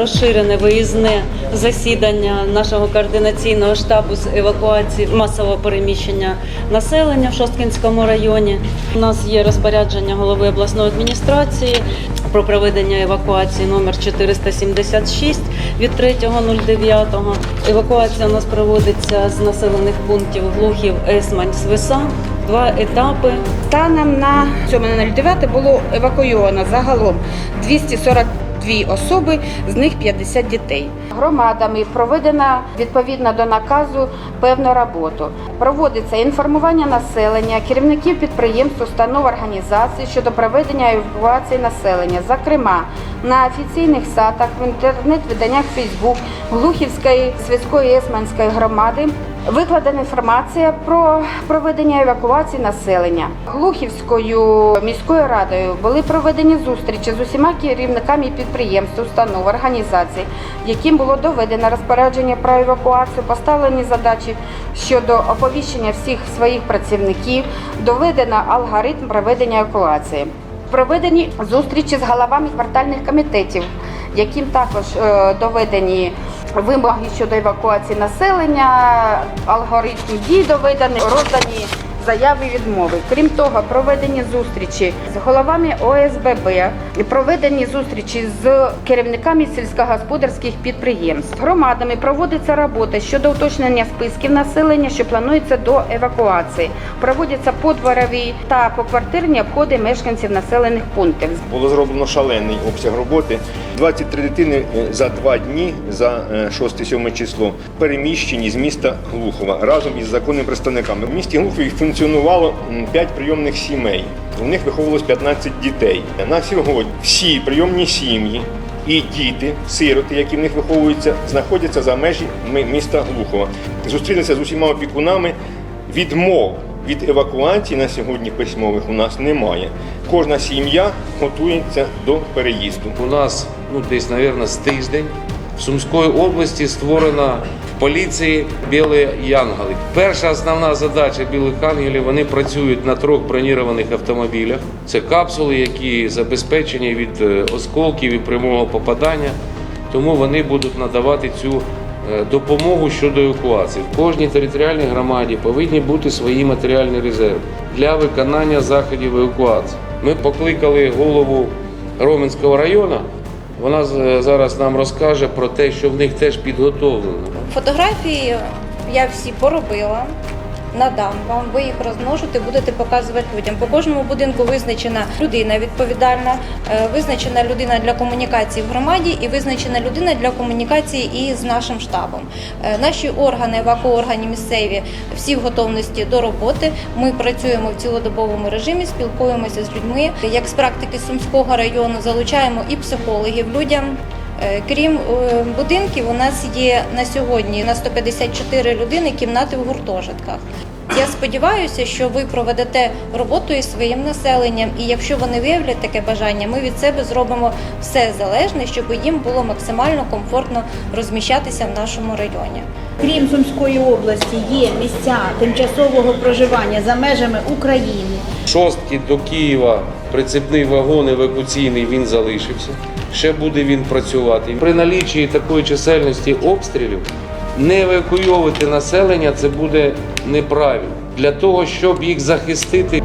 Розширене виїзне засідання нашого координаційного штабу з евакуації масового переміщення населення в Шосткінському районі. У нас є розпорядження голови обласної адміністрації про проведення евакуації номер 476 від 3.09. Евакуація у нас проводиться з населених пунктів Глухів, Есмань, Свиса. Два етапи. Станом на 7.09 було евакуйовано загалом 242 особи, з них 50 дітей. Громадами проведена відповідно до наказу певну роботу. Проводиться інформування населення, керівників підприємств, установ організацій щодо проведення евакуації населення, зокрема на офіційних сайтах, в інтернет-виданнях Фейсбук, Глухівської сільської есманської громади Викладена інформація про проведення евакуації населення. Глухівською міською радою були проведені зустрічі з усіма керівниками підприємств, установ, організацій, яким було доведено розпорядження про евакуацію, поставлені задачі щодо оповіщення всіх своїх працівників, доведено алгоритм проведення евакуації. Проведені зустрічі з головами квартальних комітетів, яким також е, доведені вимоги щодо евакуації населення, алгоритм дій доведені, роздані заяви відмови. Крім того, проведені зустрічі з головами ОСББ, проведені зустрічі з керівниками сільськогосподарських підприємств. Громадами проводиться робота щодо уточнення списків населення, що планується до евакуації. Проводяться подворові та поквартирні обходи мешканців населених пунктів. Було зроблено шалений обсяг роботи. 23 дитини е, за два дні, за е, 6-7 число, переміщені з міста Глухова разом із законними представниками. В місті Глухові функціонувало 5 прийомних сімей. У них виховувалось 15 дітей. На сьогодні всі прийомні сім'ї і діти, сироти, які в них виховуються, знаходяться за межі міста Глухова. Зустрілися з усіма опікунами. Відмов від евакуації на сьогодні письмових у нас немає. Кожна сім'я готується до переїзду. У нас ну десь, мабуть, з тиждень в Сумської області створена поліції білі янголи. Перша основна задача білих ангелів вони працюють на трьох бронірованих автомобілях. Це капсули, які забезпечені від е, осколків і прямого попадання. Тому вони будуть надавати цю е, допомогу щодо евакуації. В кожній територіальній громаді повинні бути свої матеріальні резерви для виконання заходів евакуації. Ми покликали голову Роменського району. Вона зараз нам розкаже про те, що в них теж підготовлено. Фотографії я всі поробила. Надам вам, ви їх розмножите, будете показувати людям. По кожному будинку визначена людина відповідальна, е, визначена людина для комунікації в громаді і визначена людина для комунікації із нашим штабом. Е, Наші органи, евакуоргані місцеві, всі в готовності до роботи. Ми працюємо в цілодобовому режимі, спілкуємося з людьми. Як з практики Сумського району залучаємо і психологів людям. Е, Крім е, будинків, у нас є на сьогодні на 154 людини кімнати в гуртожитках. Я сподіваюся, що ви проведете роботу із своїм населенням, і якщо вони виявлять таке бажання, ми від себе зробимо все залежне, щоб їм було максимально комфортно розміщатися в нашому районі. Крім Сумської області, є місця тимчасового проживання за межами України. Шостки до Києва прицепний вагон евакуаційний він залишився. Ще буде він працювати. При налічі такої чисельності обстрілів не евакуйовувати населення це буде неправильно. Для того, щоб їх захистити,